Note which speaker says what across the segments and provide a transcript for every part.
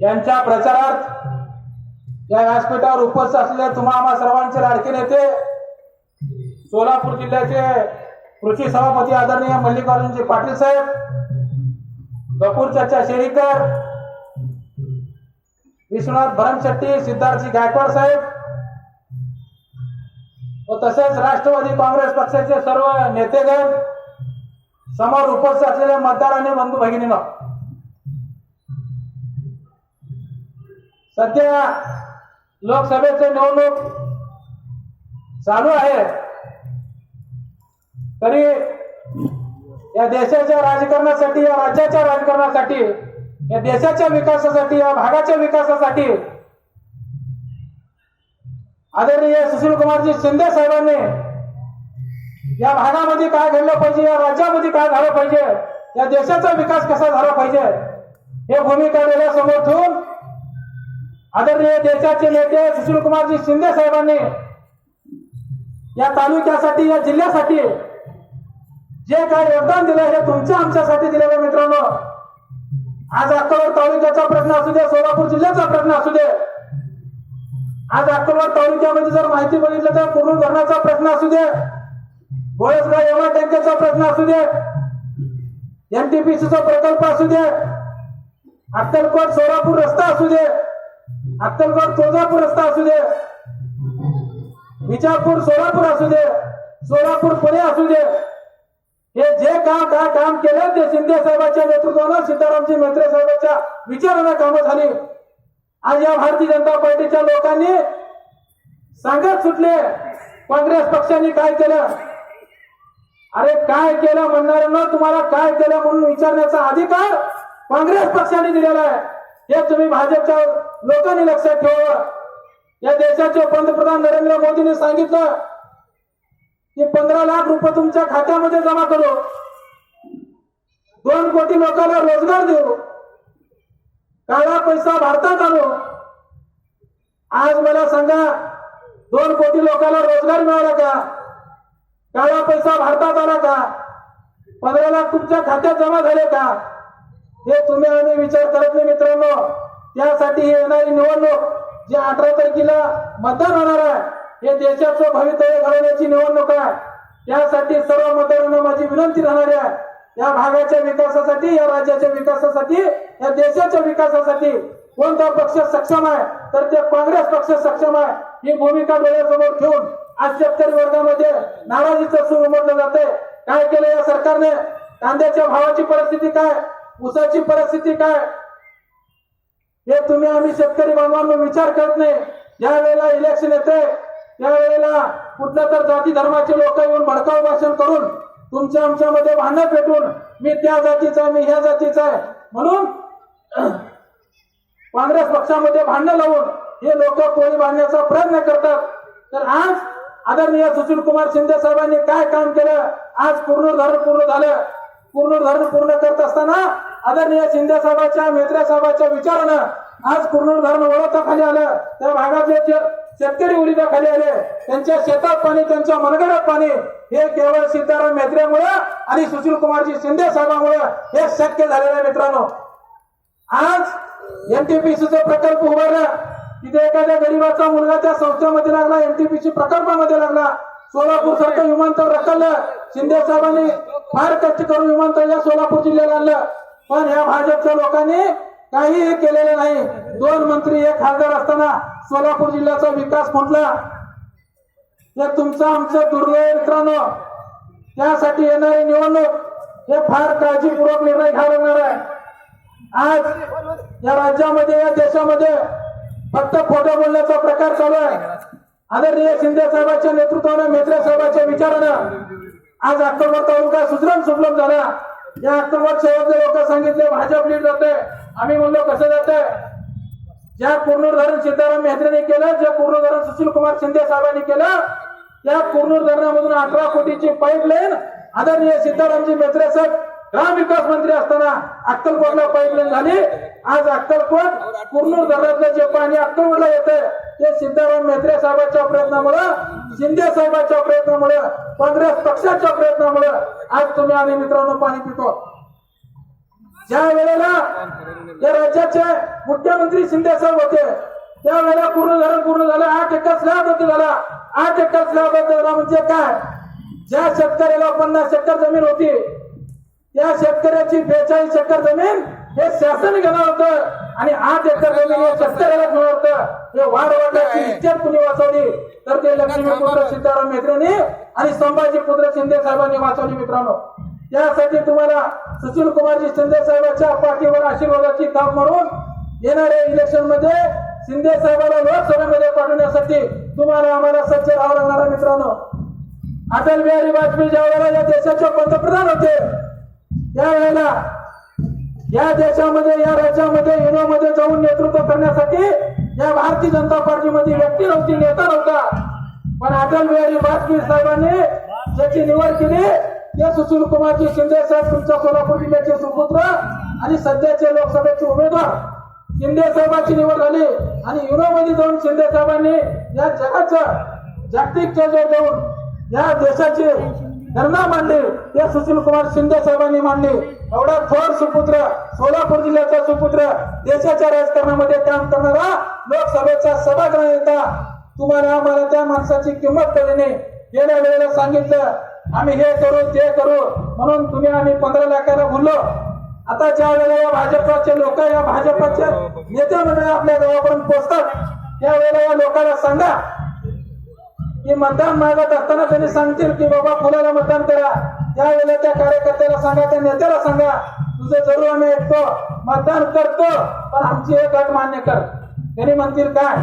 Speaker 1: यांच्या प्रचारात या व्यासपीठावर उपस्थित असलेले तुम्हा आम्हा सर्वांचे लाडके नेते सोलापूर जिल्ह्याचे कृषी सभापती आदरणीय मल्लिकार्जुनजी पाटील साहेब गपूर चर्चा शेरीकर विश्वनाथ भरमशेट्टी सिद्धार्थजी गायकवाड साहेब व तसेच राष्ट्रवादी काँग्रेस पक्षाचे सर्व नेतेगण समोर उपस्थित असलेल्या मतदार आणि बंधू भगिनीनं. सध्या लोकसभेचे निवडणूक चालू आहे. तरी या देशाच्या राजकारणासाठी या राज्याच्या राजकारणासाठी या देशाच्या विकासासाठी या भागाच्या विकासासाठी आदरणीय सुशील कुमारजी शिंदे साहेबांनी या भागामध्ये काय घडलं पाहिजे या राज्यामध्ये काय झालं पाहिजे या देशाचा विकास कसा झाला पाहिजे हे भूमिका डोळ्यासमोर ठेवून आदरणीय देशाचे नेते सुशील कुमारजी शिंदे साहेबांनी या तालुक्यासाठी या जिल्ह्यासाठी जे काय योगदान दिलं हे तुमच्या आमच्यासाठी दिलेलं मित्रांनो. आज अक्कलकोट तालुक्याचा प्रश्न असू दे सोलापूर जिल्ह्याचा प्रश्न असू दे. आज अक्कलकोट तालुक्यामध्ये जर माहिती बघितलं तर पूर्ण धरणाचा प्रश्न असू दे गोळसगाव एवढा टँकेचा प्रश्न असू दे एमटीपीसीचा प्रकल्प असू दे अक्कलकोट सोलापूर रस्ता असू दे अक्कलकोट तुळजापूर रस्ता असू दे विजापूर सोलापूर असू दे सोलापूर पुणे असू दे हे जे काम काय काम केलं ते शिंदे साहेबांच्या नेतृत्वानं सीतारामजी मेत्रे साहेबांच्या विचारानं कामं झाली. आज या भारतीय जनता पार्टीच्या लोकांनी सांगत सुटले काँग्रेस पक्षाने काय केलं? अरे काय केलं म्हणणाऱ्यांना तुम्हाला काय केलं म्हणून विचारण्याचा अधिकार काँग्रेस पक्षाने दिलेला आहे. हे तुम्ही भाजपच्या लोकांनी लक्षात ठेवा. या देशाचे पंतप्रधान नरेंद्र मोदींनी सांगितलं की पंधरा लाख रुपये तुमच्या खात्यामध्ये जमा करू. दोन कोटी लोकांना रोजगार देऊ. काळा पैसा भारतात आणू. आज मला सांगा दोन कोटी लोकांना रोजगार मिळाला का? काळा पैसा भारतात आला का? पंधरा लाख तुमच्या खात्यात जमा झाले का? हे तुम्ही आम्ही विचार करत नाही मित्रांनो. त्यासाठी येणारी निवडणूक जी अठरा तारखेला मतदान होणार आहे हे देशाचं भवितव्य घडवण्याची निवडणूक आहे. त्यासाठी सर्व मतदारांना माझी विनंती राहणार आहे. या भागाच्या विकासासाठी या राज्याच्या विकासासाठी या देशाच्या विकासासाठी कोणता पक्ष सक्षम आहे तर ते काँग्रेस पक्ष सक्षम आहे ही भूमिका डोळ्यासमोर ठेवून आज शेतकरी वर्गामध्ये नाराजीचं सूर उमटलं जाते काय केलं या सरकारने? कांद्याच्या भावाची परिस्थिती काय? ऊसाची परिस्थिती काय? हे तुम्ही आम्ही शेतकरी बांधवांना विचार करत नाही. ज्या वेळेला इलेक्शन येते यावेळेला कुठल्या तर जाती धर्माचे लोक येऊन भडकाव भाषण करून तुमच्या आमच्यामध्ये भांडण पेटून मी त्या जातीचा आहे, मी ह्या जातीचा आहे. म्हणून काँग्रेस पक्षामध्ये भांडण लावून हे लोक कोळी बांधण्याचा प्रयत्न करतात. तर आज आदरणीय सुशील कुमार शिंदे साहेबांनी काय काम केलं? आज पूर्ण धरण पूर्ण झालं. पूर्ण धरण पूर्ण करत असताना आदरणीय शिंदे साहेबांच्या मेत्रे साहेबांच्या विचारानं आज पूर्ण धरण ओळखता खाली आलं. त्या भागातले शेतकरी उलिदा खाली आले त्यांच्या शेतात पाणी त्यांच्या मनगडात पाणी हे केवळ सीताराम मेत्रेमुळे आणि सुशील कुमारजी शिंदे साहेबांमुळे हे शक्य झालेलं आहे मित्रांनो. आज एनटीपीसीचा प्रकल्प उभारला तिथे एखाद्या गरीबाचा मुलगा त्या संस्थेमध्ये लागला एमटीपीसी प्रकल्पामध्ये लागला सोलापूर सारखं विमानतळ रखडलं शिंदे साहेबांनी फार कष्ट करून विमानतळ या सोलापूर जिल्ह्याला आणलं. पण या भाजपच्या लोकांनी काहीही केलेलं नाही. दोन मंत्री एक खासदार असताना सोलापूर जिल्ह्याचा विकास म्हटला हे तुमचं आमचं दुर्दैव मित्रांनो. त्यासाठी येणारी निवडणूक हे फार काळजीपूर्वक निर्णय घ्यावा लागणार आहे. आज या राज्यामध्ये या देशामध्ये फक्त खोटं बोलण्याचा प्रकार चालू आहे. आदरणीय शिंदे साहेबांच्या नेतृत्वानं मेत्रे साहेबांच्या विचारानं आज अक्कलकोट तालुका सुजलाम सुफलाम झाला. या अक्कलकोट शेवटचे लोक सांगितले भाजप लीड जाते आम्ही म्हणलो कसं जाते ज्या पूर्ण सीताराम मेहत्रेने केलं जे पूर्ण सुशील कुमार शिंदे साहेबांनी केलं त्या पूर्ण अठरा कोटीची पाईपलाईन आदरणीय सीतारामजी मेत्रे साहेब ग्रामविकास मंत्री असताना अक्कलकोटला पाईपलाईन झाली. आज अक्कलकोट पूर्ण धरणातलं जे पाणी अक्कलकोटला येते ते सीताराम मेत्रे साहेबांच्या प्रयत्नामुळे शिंदे साहेबांच्या प्रयत्नामुळे काँग्रेस पक्षाच्या प्रयत्नामुळे आज तुम्ही आम्ही मित्रांनो पाणी पितो. ज्या वेळेला या राज्याचे मुख्यमंत्री शिंदे साहेब होते त्यावेळेला पूर्ण झालं पूर्ण झालं आठ एकर स्लॅब होती झाला. आठ एकर स्लॅब झाला म्हणजे काय? ज्या शेतकऱ्याला पन्नास एकर जमीन होती त्या शेतकऱ्याची बेचाळीस एकर जमीन हे शासन घेणार होतं आणि आठ एकर जमीन हे शेतकऱ्याला मिळणार होतं. हे वाढ वाटायची इच्छा कुणी वाचवली? तर ते लक्ष्मीपुत्र सीताराम मेत्रेने आणि संभाजी पुत्र शिंदे साहेबांनी वाचवली मित्रांनो. त्यासाठी तुम्हाला सुशील कुमारजी शिंदे साहेबांच्या पाठीवर आशीर्वादाची थाप मारून येणाऱ्या इलेक्शनमध्ये शिंदे साहेबांना लोकसभेमध्ये पाठवण्यासाठी तुम्हाला आम्हाला सज्ज राहावं लागणार मित्रांनो. अटल बिहारी वाजपेयी ज्या वेळेला या देशाचे पंतप्रधान होते त्यावेळेला या देशामध्ये या राज्यामध्ये युरोमध्ये जाऊन नेतृत्व करण्यासाठी या भारतीय जनता पार्टीमध्ये व्यक्ती नव्हती नेता नव्हता. पण अटल बिहारी वाजपेयी साहेबांनी ज्याची निवड केली ते सुशील कुमारजी शिंदे साहेब तुमच्या सोलापूर जिल्ह्याचे सुपुत्र आणि सध्याचे लोकसभेचे उमेदवार. शिंदे साहेबांची निवड झाली आणि युरोमध्ये जाऊन शिंदे साहेबांनी या जगाचं जागतिक चर्चा देऊन या देशाचे धरणा मांडले या सुशील कुमार शिंदे साहेबांनी मांडले. एवढा थोर सुपुत्र सोलापूर जिल्ह्याचा सुपुत्र देशाच्या राजकारणामध्ये काम करणारा लोकसभेचा सभागृह नेता. तुम्हाला आम्हाला त्या माणसाची किंमत कळली नाही गेल्या वेळेला सांगितलं आम्ही हे करू ते करू. म्हणून तुम्ही आम्ही पंधरा लाखाला बोललो आता ज्या वेळेला या भाजपाचे लोक या भाजपाचे नेते मंडळी आपल्या गावापर्यंत पोहोचतात त्यावेळेला या लोकांना सांगा की मतदान मागत असताना त्यांनी सांगतील की बाबा फुलाला मतदान करा. त्यावेळेला त्या कार्यकर्त्याला सांगा त्या नेत्याला सांगा तुझं जरूर आम्ही ऐकतो मतदान करतो पण आमची एक अट मान्य कर. त्यांनी म्हणतील काय?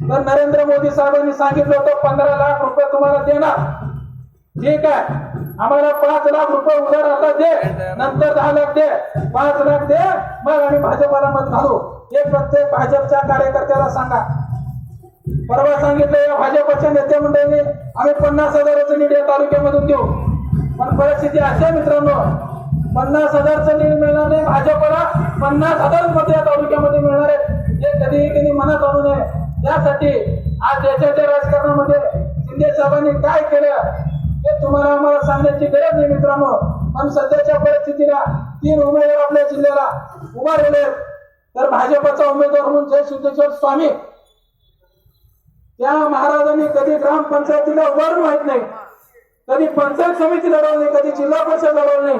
Speaker 1: तर नरेंद्र मोदी साहेबांनी सांगितलं होतं पंधरा लाख रुपये तुम्हाला देणार. ठीक आहे. आम्हाला पाच लाख रुपये उधार आता दे नंतर दहा लाख दे. पाच लाख दे मग आम्ही भाजपाला मत घालू. हे प्रत्येक भाजपच्या कार्यकर्त्याला सांगा. परवा सांगितलं या भाजपच्या नेते मंडळींनी आम्ही पन्नास हजाराचं निधी या तालुक्यामधून देऊ. पण परिस्थिती अशी मित्रांनो पन्नास हजारचं निधी मिळणार नाही भाजपला पन्नास हजार मत या तालुक्यामध्ये मिळणार आहे हे कधीही त्यांनी मनात आणू नये. त्यासाठी आज देशाच्या राजकारणामध्ये शिंदे साहेबांनी काय केलं हे तुम्हाला आम्हाला सांगण्याची गरज नाही मित्रांनो. पण सध्याच्या परिस्थितीला तीन उमेदवार आपल्या जिल्ह्याला उभारले तर भाजपचा उमेदवार म्हणून जय सिद्धेश्वर स्वामी त्या महाराजांनी कधी ग्रामपंचायतीला उभारून माहीत नाही. कधी पंचायत समिती लढवली कधी जिल्हा परिषद लढवली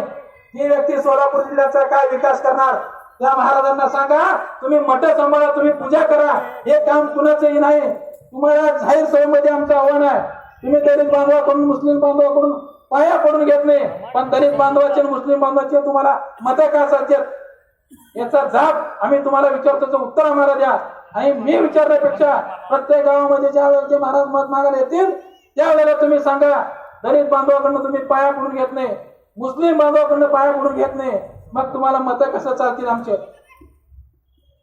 Speaker 1: ही व्यक्ती सोलापूर जिल्ह्याचा काय विकास करणार? त्या महाराजांना सांगा तुम्ही मठ सांभाळा तुम्ही पूजा करा. हे काम कुणाचंही नाही. तुम्हाला जाहीर सभेमध्ये आमचं आव्हान आहे. तुम्ही दलित बांधवाकडून मुस्लिम बांधवाकडून पाया पडून घेत नाही. पण दलित बांधवाचे मुस्लिम बांधवाचे तुम्हाला मतं का सांगतात याचा जाप आम्ही तुम्हाला विचारतो उत्तर आम्हाला द्या. आणि मी विचारण्यापेक्षा प्रत्येक गावामध्ये ज्या वेळेला ते महाराज मत मागायला येतील त्यावेळेला तुम्ही सांगा दलित बांधवाकडनं तुम्ही पाया पडून घेत नाही मुस्लिम बांधवाकडनं पाया पडून घेत नाही. मग तुम्हाला मत कसं चालतील आमचे?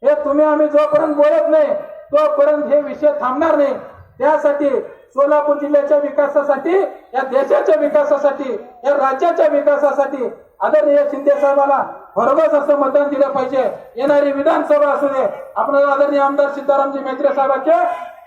Speaker 1: हे तुम्ही आम्ही जोपर्यंत बोलत नाही तोपर्यंत हे विषय थांबणार नाही. त्यासाठी सोलापूर जिल्ह्याच्या विकासासाठी या देशाच्या विकासासाठी या राज्याच्या विकासासाठी आदरणीय शिंदे साहेबाला बरोबरच असं मतदान दिलं पाहिजे. येणारी विधानसभा असू दे. आपण आदरणीय आमदार सिद्धारामजी मेत्रे साहेबांचे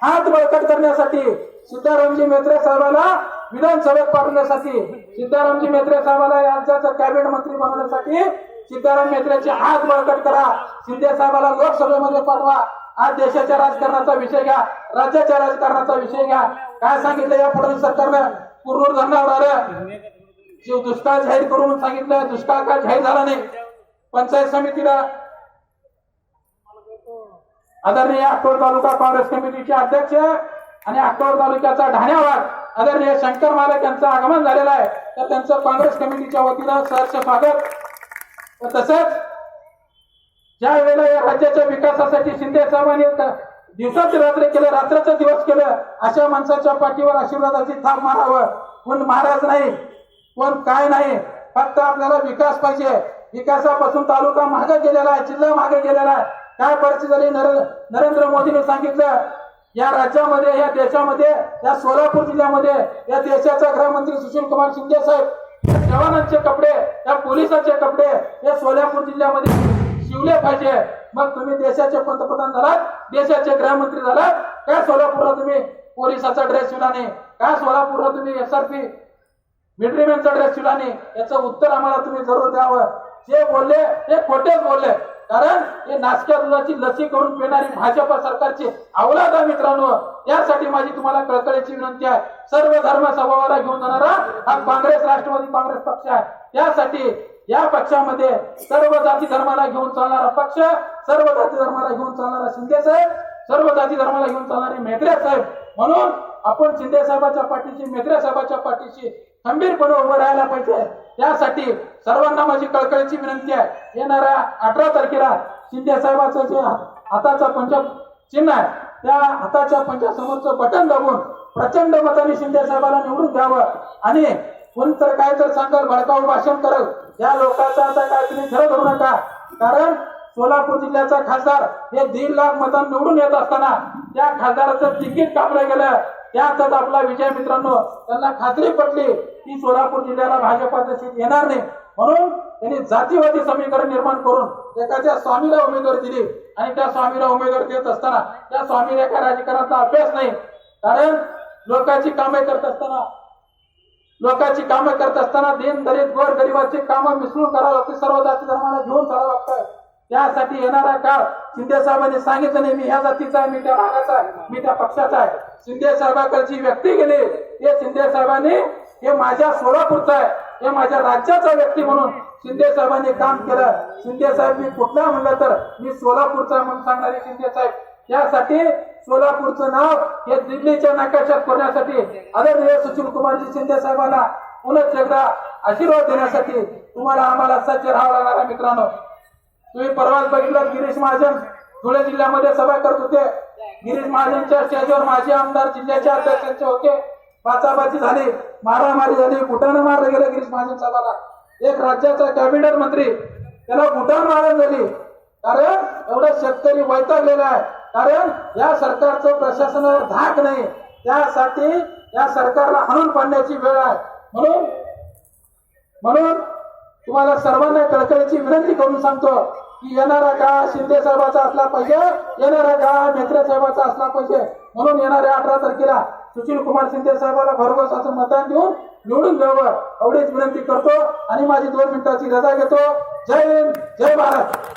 Speaker 1: हात बळकट करण्यासाठी सिद्धारामजी मेत्रे साहेबाला विधानसभेत पाठवण्यासाठी सिद्धारामजी मेत्रे साहेबाला राज्याचं कॅबिनेट मंत्री बनवण्यासाठी सिद्धाराम मेत्रेचे हात बळकट करा. शिंदे साहेबाला लोकसभेमध्ये पाठवा. आज देशाच्या राजकारणाचा विषय घ्या. राज्याच्या राजकारणाचा विषय घ्या. काय सांगितलं या फडणवीस सरकारनं? पूर्ण धरणावर आलं. शिव दुष्काळ जाहीर करून सांगितलं. दुष्काळ काय जाहीर झाला नाही. पंचायत समितीला. आदरणीय अक्कोर तालुका काँग्रेस कमिटीचे अध्यक्ष आणि अक्कोर तालुक्याचा ढाण्यावर आदरणीय शंकर मालक यांचं आगमन झालेलं आहे. तर त्यांचं काँग्रेस कमिटीच्या वतीनं सहर्ष स्वागत. व तसंच ज्या वेळेला या राज्याच्या विकासासाठी शिंदे साहेबांनी दिवसाचे रात्र केलं रात्राचा दिवस केलं अशा माणसाच्या पाठीवर आशीर्वादाची थाप मारावं. कोण महाराज नाही कोण काय नाही फक्त आपल्याला विकास पाहिजे. विकासापासून तालुका मागे गेलेला आहे जिल्हा मागे गेलेला आहे. काय परिस्थिती झाली? नरेंद्र मोदीने मोदींनी सांगितलं या राज्यामध्ये या देशामध्ये या सोलापूर जिल्ह्यामध्ये या देशाचा गृहमंत्री सुशील कुमार शिंदे साहेब या जवानांचे कपडे या पोलिसांचे कपडे या सोलापूर जिल्ह्यामध्ये शिवले पाहिजे. मग तुम्ही देशाचे पंतप्रधान झालात देशाचे गृहमंत्री झालात. काय सोलापूरला तुम्ही पोलिसाचा ड्रेस शिवला नाही? काय सोलापूरला तुम्ही एस आर पी मिलिटरीमॅनचा ड्रेस शिवला नाही? याचं उत्तर आम्हाला तुम्ही जरूर द्यावं. जे बोलले ते खोटेच बोलले. कारण हे नासक्या दुधाची लसी करून पिणारी भाजप सरकारची अवलाद आहे मित्रांनो यासाठी माझी तुम्हाला कळकळीची विनंती आहे. सर्व धर्म समभावाला घेऊन जाणारा हा काँग्रेस राष्ट्रवादी काँग्रेस पक्ष आहे. त्यासाठी या पक्षामध्ये सर्व जाती धर्माला घेऊन चालणारा पक्ष सर्व जाती धर्माला घेऊन चालणारा शिंदे साहेब सर्व जाती धर्माला घेऊन चालणारे मेत्रे साहेब. म्हणून आपण शिंदे साहेबाच्या पाठीशी मेत्रे साहेबाच्या पाठीशी खंबीरपणे उभं राहायला पाहिजे. त्यासाठी सर्वांना माझी कळकळीची विनंती आहे. येणाऱ्या अठरा तारखेला शिंदे साहेबाचं जे हाताचं पंच चिन्ह आहे त्या हाताच्या पंचासमोरचं बटन दाबून प्रचंड मताने शिंदे साहेबाला निवडून द्यावं. आणि कोण तर काय तर सांगल भडकाऊ भाषण करल या लोकांचा आता काय तुम्ही खरं धरू नका. कारण सोलापूर जिल्ह्याचा खासदार हे दीड लाख मतांना निवडून येत असताना त्या खासदाराचं तिकीट कापलं गेलं. त्यातच आपला विजय मित्रांनो त्यांना खात्री पटली की सोलापूर जिल्ह्याला भाजपाचं सीट येणार नाही. म्हणून त्यांनी जातीवादी समीकरण निर्माण करून एखाद्या स्वामीला उमेदवारी दिली आणि त्या स्वामीला उमेदवारी देत असताना त्या स्वामीला एका राजकारणाचा अभ्यास नाही. कारण लोकांची कामे करत असताना लोकांची कामं करत असताना दिन दलित गोर गरिबाची कामं मिसळून करावं लागते सर्व जाती धर्माला घेऊन चालावं लागतं त्यासाठी येणारा काळ शिंदे साहेबांनी सांगितलं नाही मी ह्या जातीचा आहे मी त्या भागाचा आहे मी त्या पक्षाचा आहे. शिंदे साहेबाकडची व्यक्ती गेली. हे शिंदे साहेबांनी हे माझ्या सोलापूरचा आहे. हे माझ्या राज्याचा व्यक्ती म्हणून शिंदे साहेबांनी काम केलं. शिंदे साहेब मी कुठला म्हणलं तर मी सोलापूरचा म्हणून सांगणारे शिंदे साहेब. यासाठी सोलापूरचं नाव हे दिल्लीच्या नकाशात करण्यासाठी आदरणीय सुशील कुमारजी शिंदे साहेबांना पुनः एकदा आशीर्वाद देण्यासाठी तुम्हाला आम्हाला सज्ज राहावं लागणार आहे मित्रांनो. तुम्ही परवाच बघितलं गिरीश महाजन धुळे जिल्ह्यामध्ये सभा करत होते. गिरीश महाजनच्या स्टेजवर माजी आमदार जिल्ह्याचे अध्यक्षांचे होते. बाचाबाची झाली मारामारी झाली कुठानं मारलं गेलं गिरीश महाजन साहेबाला. एक राज्याचा कॅबिनेट मंत्री त्याला कुठान मारण झाली कारण एवढा शेतकरी वैतागलेला आहे. कारण या सरकारचं प्रशासनावर धाक नाही. त्यासाठी या सरकारला हाणून पाडण्याची वेळ आहे. म्हणून म्हणून तुम्हाला सर्वांना कळकळीची विनंती करून सांगतो की येणारा काळ शिंदे साहेबाचा असला पाहिजे येणारा काळ मेत्रे साहेबाचा असला पाहिजे. म्हणून येणाऱ्या अठरा तारखेला सुशील कुमार शिंदे साहेबाला भरघोस असं मतदान देऊन निवडून द्यावं एवढीच विनंती करतो आणि माझी दोन मिनिटाची रजा घेतो. जय हिंद जय भारत.